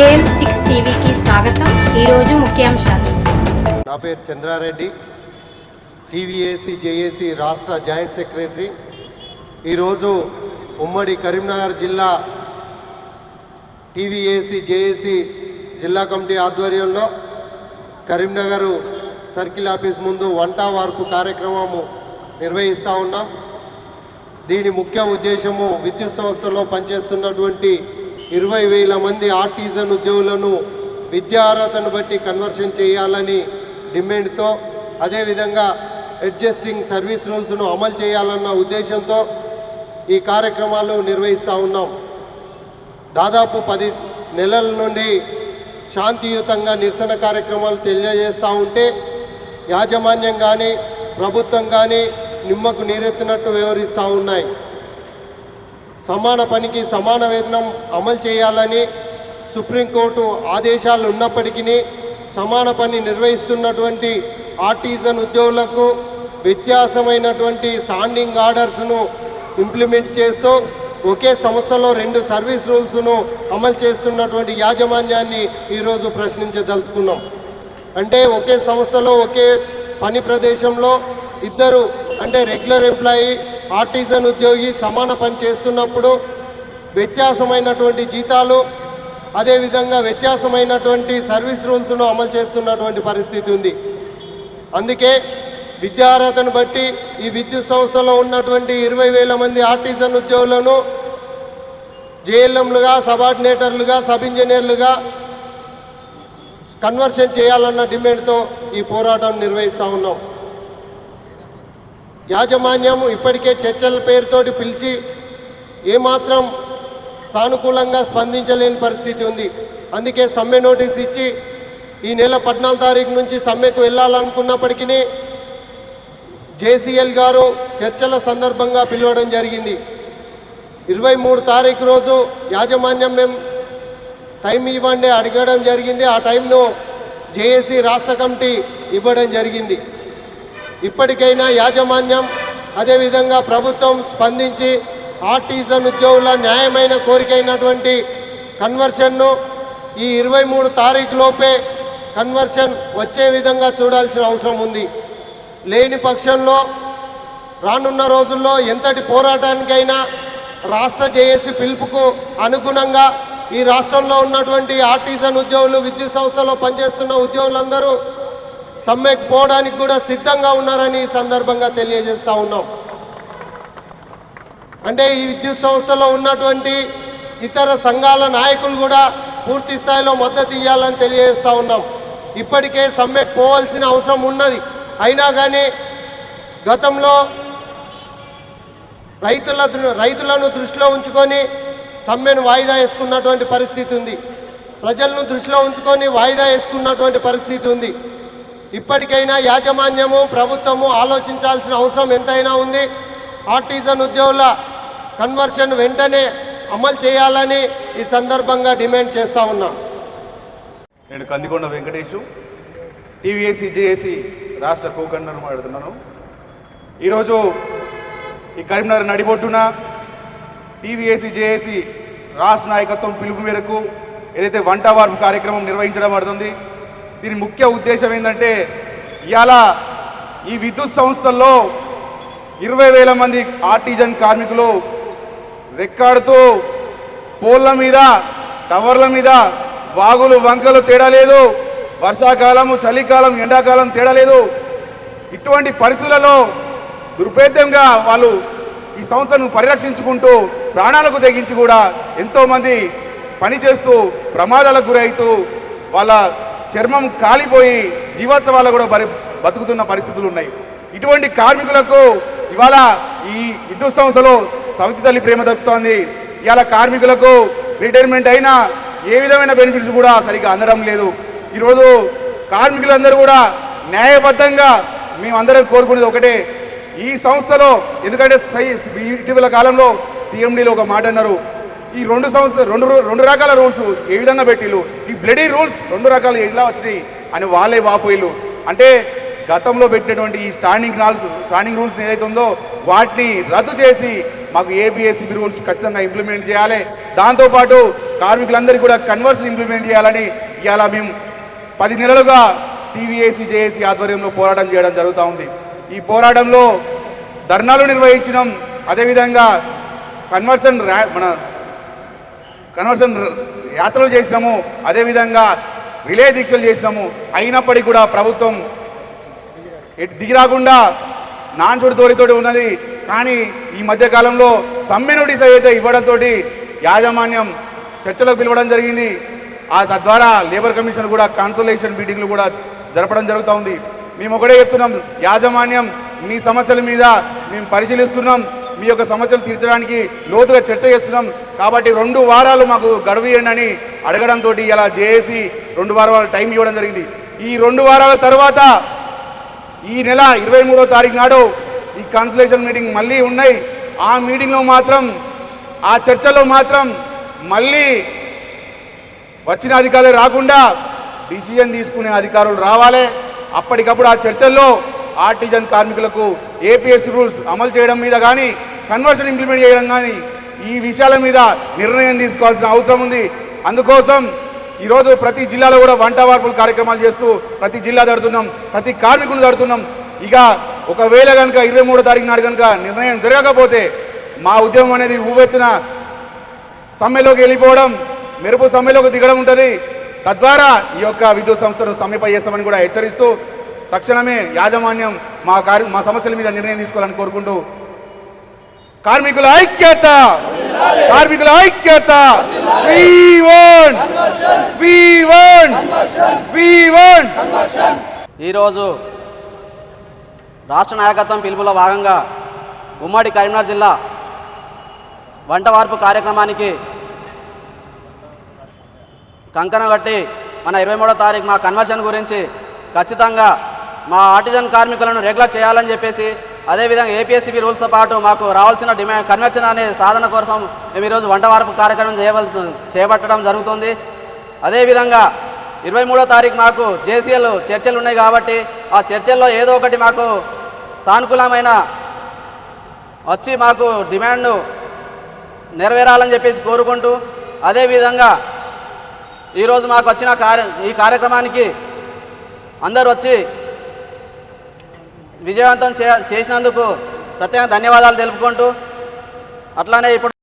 జేఎంస్ six టీవీకి స్వాగతం. ఈరోజు ముఖ్యాంశాలు. నా పేరు చంద్రారెడ్డి. టీవీఏసీ జేఏసీ రాష్ట్ర జాయింట్ సెక్రటరీ. ఈరోజు ఉమ్మడి కరీంనగర్ జిల్లా టీవీఏసీ జేఏసీ జిల్లా కమిటీ ఆధ్వర్యంలో కరీంనగర్ సర్కిల్ ఆఫీస్ ముందు వంట వార్పు కార్యక్రమము నిర్వహిస్తూ ఉన్నాం. దీని ముఖ్య ఉద్దేశము విద్యుత్ సంస్థలో పనిచేస్తున్నటువంటి ఇరవై వేల మంది ఆర్టిజన్ ఉద్యోగులను విద్యా అర్హతను బట్టి కన్వర్షన్ చేయాలని డిమాండ్తో అదేవిధంగా అడ్జస్టింగ్ సర్వీస్ రూల్స్ను అమలు చేయాలన్న ఉద్దేశంతో ఈ కార్యక్రమాలు నిర్వహిస్తూ ఉన్నాం. దాదాపు పది నెలల నుండి శాంతియుతంగా నిరసన కార్యక్రమాలు తెలియజేస్తూ ఉంటే యాజమాన్యం కానీ ప్రభుత్వం కానీ నిమ్మకు నీరెత్తినట్టు వ్యవహరిస్తూ ఉన్నాయి. సమాన పనికి సమాన వేతనం అమలు చేయాలని సుప్రీంకోర్టు ఆదేశాలు ఉన్నప్పటికీ సమాన పని నిర్వహిస్తున్నటువంటి ఆర్టిజన్ ఉద్యోగులకు వ్యత్యాసమైనటువంటి స్టాండింగ్ ఆర్డర్స్ను ఇంప్లిమెంట్ చేస్తూ ఒకే సంస్థలో రెండు సర్వీస్ రూల్స్ను అమలు చేస్తున్నటువంటి యాజమాన్యాన్ని ఈరోజు ప్రశ్నించదలుచుకున్నాం. అంటే ఒకే సంస్థలో ఒకే పని ప్రదేశంలో ఇద్దరు అంటే రెగ్యులర్ ఎంప్లాయీ ఆర్టిజన్ ఉద్యోగి సమాన పని చేస్తున్నప్పుడు వ్యత్యాసమైనటువంటి జీతాలు అదేవిధంగా వ్యత్యాసమైనటువంటి సర్వీస్ రూల్స్ను అమలు చేస్తున్నటువంటి పరిస్థితి ఉంది. అందుకే విద్యార్హతను బట్టి ఈ విద్యుత్ సంస్థలో ఉన్నటువంటి ఇరవై వేల మంది ఆర్టిజన్ ఉద్యోగులను జేఎల్ఎంలుగా సబార్డినేటర్లుగా సబ్ ఇంజనీర్లుగా కన్వర్షన్ చేయాలన్న డిమాండ్తో ఈ పోరాటం నిర్వహిస్తూ ఉన్నాం. యాజమాన్యం ఇప్పటికే చర్చల పేరుతోటి పిలిచి ఏమాత్రం సానుకూలంగా స్పందించలేని పరిస్థితి ఉంది. అందుకే సమ్మె నోటీస్ ఇచ్చి ఈ నెల పద్నాలుగు తారీఖు నుంచి సమ్మెకు వెళ్ళాలనుకున్నప్పటికీ జేసీఎల్ గారు చర్చల సందర్భంగా పిలవడం జరిగింది. ఇరవై మూడు తారీఖు రోజు యాజమాన్యం మేము టైం ఇవ్వండి అడగడం జరిగింది. ఆ టైంను జేఏసీ రాష్ట్ర కమిటీ ఇవ్వడం జరిగింది. ఇప్పటికైనా యాజమాన్యం అదేవిధంగా ప్రభుత్వం స్పందించి ఆర్టిజన్ ఉద్యోగుల న్యాయమైన కోరికైనటువంటి కన్వర్షన్ను ఈ ఇరవై మూడు తారీఖు లోపే కన్వర్షన్ వచ్చే విధంగా చూడాల్సిన అవసరం ఉంది. లేని పక్షంలో రానున్న రోజుల్లో ఎంతటి పోరాటానికైనా రాష్ట్ర జేఏసీ పిలుపుకు అనుగుణంగా ఈ రాష్ట్రంలో ఉన్నటువంటి ఆర్టిజన్ ఉద్యోగులు విద్యుత్ సంస్థలో పనిచేస్తున్న ఉద్యోగులందరూ సమ్మెకు పోవడానికి కూడా సిద్ధంగా ఉన్నారని ఈ సందర్భంగా తెలియజేస్తా ఉన్నాం. అంటే ఈ విద్యుత్ సంస్థలో ఉన్నటువంటి ఇతర సంఘాల నాయకులు కూడా పూర్తి స్థాయిలో మద్దతు ఇవ్వాలని తెలియజేస్తా ఉన్నాం. ఇప్పటికే సమ్మెకు పోవాల్సిన అవసరం ఉన్నది. అయినా కానీ గతంలో రైతుల రైతులను దృష్టిలో ఉంచుకొని సమ్మెను వాయిదా వేసుకున్నటువంటి పరిస్థితి ఉంది. ప్రజలను దృష్టిలో ఉంచుకొని వాయిదా వేసుకున్నటువంటి పరిస్థితి ఉంది. ఇప్పటికైనా యాజమాన్యము ప్రభుత్వము ఆలోచించాల్సిన అవసరం ఎంతైనా ఉంది. ఆర్టిజన్ ఉద్యోగుల కన్వర్షన్ వెంటనే అమలు చేయాలని ఈ సందర్భంగా డిమాండ్ చేస్తూ ఉన్నాం. నేను కందికొండ వెంకటేషు టీవీఏసీ జేఏసీ రాష్ట్ర కోకన్నర్ మాట్లాడుతున్నాను. ఈరోజు ఈ కరీంనగర్ నడిబొట్టున టీవీఏసీ జేఏసీ రాష్ట్ర నాయకత్వం పిలుపు మేరకు ఏదైతే వంట వార్పు కార్యక్రమం నిర్వహించడం పడుతుంది దీని ముఖ్య ఉద్దేశం ఏంటంటే ఇవాళ ఈ విద్యుత్ సంస్థల్లో ఇరవై వేల మంది ఆర్టిజన్ కార్మికులు రెక్కాడుతూ పోల్ల మీద టవర్ల మీద వాగులు వంకలు తేడా లేదు వర్షాకాలము చలికాలం ఎండాకాలం తేడా లేదు. ఇటువంటి పరిస్థితులలో దుర్భేద్యంగా వాళ్ళు ఈ సంస్థను పరిరక్షించుకుంటూ ప్రాణాలకు తెగించి కూడా ఎంతోమంది పనిచేస్తూ ప్రమాదాలకు గురవుతూ వాళ్ళ చర్మం కాలిపోయి జీవోత్సవాలు కూడా బరి బతుకుతున్న పరిస్థితులు ఉన్నాయి. ఇటువంటి కార్మికులకు ఇవాళ ఈ విద్యుత్ సంస్థలో సవితి తల్లి ప్రేమ దక్కుతోంది. ఇవాళ కార్మికులకు రిటైర్మెంట్ అయినా ఏ విధమైన బెనిఫిట్స్ కూడా సరిగ్గా అందడం లేదు. ఈరోజు కార్మికులందరూ కూడా న్యాయబద్ధంగా మేమందరం కోరుకునేది ఒకటే. ఈ సంస్థలో ఎందుకంటే ఇటీవల కాలంలో సీఎండీలో ఒక మాట అన్నారు. ఈ రెండు సంవత్సరం రెండు రూ- రెండు రకాల రూల్స్ ఏ విధంగా పెట్టిళ్ళు ఈ బ్లడీ రూల్స్ రెండు రకాలు ఎలా వచ్చినాయి? అని వాళ్ళే వాపోయిలు అంటే గతంలో పెట్టినటువంటి ఈ స్టాండింగ్ రూల్స్ స్టాండింగ్ రూల్స్ ఏదైతే ఉందో వాటిని రద్దు చేసి మాకు ఏబిఎస్సిబి రూల్స్ ఖచ్చితంగా ఇంప్లిమెంట్ చేయాలి. దాంతోపాటు కార్మికులందరికీ కూడా కన్వర్షన్ ఇంప్లిమెంట్ చేయాలని ఇవాళ మేము పది నెలలుగా టీవీఏసీ జేఏసీ ఆధ్వర్యంలో పోరాటం చేయడం జరుగుతూ ఉంది. ఈ పోరాటంలో ధర్నాలు నిర్వహించడం అదేవిధంగా కన్వర్షన్ ర్యా మన కన్వర్షన్ యాత్రలు చేసినాము అదేవిధంగా రిలే దీక్షలు చేసినాము. అయినప్పటికీ కూడా ప్రభుత్వం దిగిరాకుండా నాన్ తోడితోటి ఉన్నది. కానీ ఈ మధ్యకాలంలో సమ్మె నోటీస్ అయితే ఇవ్వడంతో యాజమాన్యం చర్చలకు పిలవడం జరిగింది. ఆ తద్వారా లేబర్ కమిషన్ కూడా కన్సల్టేషన్ మీటింగ్లు కూడా జరపడం జరుగుతూ ఉంది. మేము ఒకటే చెప్తున్నాం యాజమాన్యం మీ సమస్యల మీద మేము పరిశీలిస్తున్నాం. మీ యొక్క సమస్యలు తీర్చడానికి లోతుగా చర్చ చేస్తున్నాం. కాబట్టి రెండు వారాలు మాకు గడువు ఇవ్వండి అని అడగడంతో ఇలా జేఏసీ రెండు వారాల టైం ఇవ్వడం జరిగింది. ఈ రెండు వారాల తర్వాత ఈ నెల ఇరవై మూడో తారీఖు నాడు ఈ కన్సలేషన్ మీటింగ్ మళ్ళీ ఉన్నాయి. ఆ మీటింగ్లో మాత్రం ఆ చర్చలో మాత్రం మళ్ళీ వచ్చిన అధికారులు రాకుండా డిసిజన్ తీసుకునే అధికారులు రావాలి. అప్పటికప్పుడు ఆ చర్చల్లో ఆర్టిజన్ కార్మికులకు ఏపీఎస్ రూల్స్ అమలు చేయడం మీద కానీ కన్వర్షన్ ఇంప్లిమెంట్ చేయడం కానీ ఈ విషయాల మీద నిర్ణయం తీసుకోవాల్సిన అవసరం ఉంది. అందుకోసం ఈరోజు ప్రతి జిల్లాలో కూడా వంట వార్పులు కార్యక్రమాలు చేస్తూ ప్రతి జిల్లా దడుతున్నాం ప్రతి కార్మికుని దడుతున్నాం ఇక ఒకవేళ కనుక ఇరవై మూడో తారీఖు నాడు కనుక నిర్ణయం జరగకపోతే మా ఉద్యమం అనేది ఊవెత్తున సమ్మెలోకి వెళ్ళిపోవడం మెరుపు సమ్మెలోకి దిగడం ఉంటుంది. తద్వారా ఈ యొక్క విద్యుత్ సంస్థను సమ్మెపై చేస్తామని కూడా హెచ్చరిస్తూ తక్షణమే యాజమాన్యం మా కార్య మా సమస్యల మీద నిర్ణయం తీసుకోవాలని కోరుకుంటూ కార్మికుల ఐక్యత. కార్మికుల ఐక్యత. We one We one We one ఈరోజు రాష్ట్ర నాయకత్వం పిలుపులో భాగంగా ఉమ్మడి కరీంనగర్ జిల్లా వంట వార్పు కార్యక్రమానికి కంకణం కట్టి మన ఇరవై మూడో తారీఖు మా కన్వర్షన్ గురించి ఖచ్చితంగా మా ఆర్టిజన్ కార్మికులను రెగ్యులర్ చేయాలని చెప్పేసి అదేవిధంగా ఏపీఎస్సీబీ రూల్స్తో పాటు మాకు రావాల్సిన డిమాండ్ కన్వర్షన్ అనే సాధన కోసం మేము ఈరోజు వంట వార్పు కార్యక్రమం చేయవల చేపట్టడం జరుగుతుంది. అదేవిధంగా ఇరవై మూడో తారీఖు మాకు జేసీఎల్ చర్చలు ఉన్నాయి కాబట్టి ఆ చర్చల్లో ఏదో ఒకటి మాకు సానుకూలమైన వచ్చి మాకు డిమాండ్ నెరవేరాలని చెప్పేసి కోరుకుంటూ అదేవిధంగా ఈరోజు మాకు వచ్చిన కార్య ఈ కార్యక్రమానికి అందరూ వచ్చి విజయవంతం చేసినందుకు ప్రత్యేక ధన్యవాదాలు తెలుపుకుంటూ అట్లానే ఇప్పుడు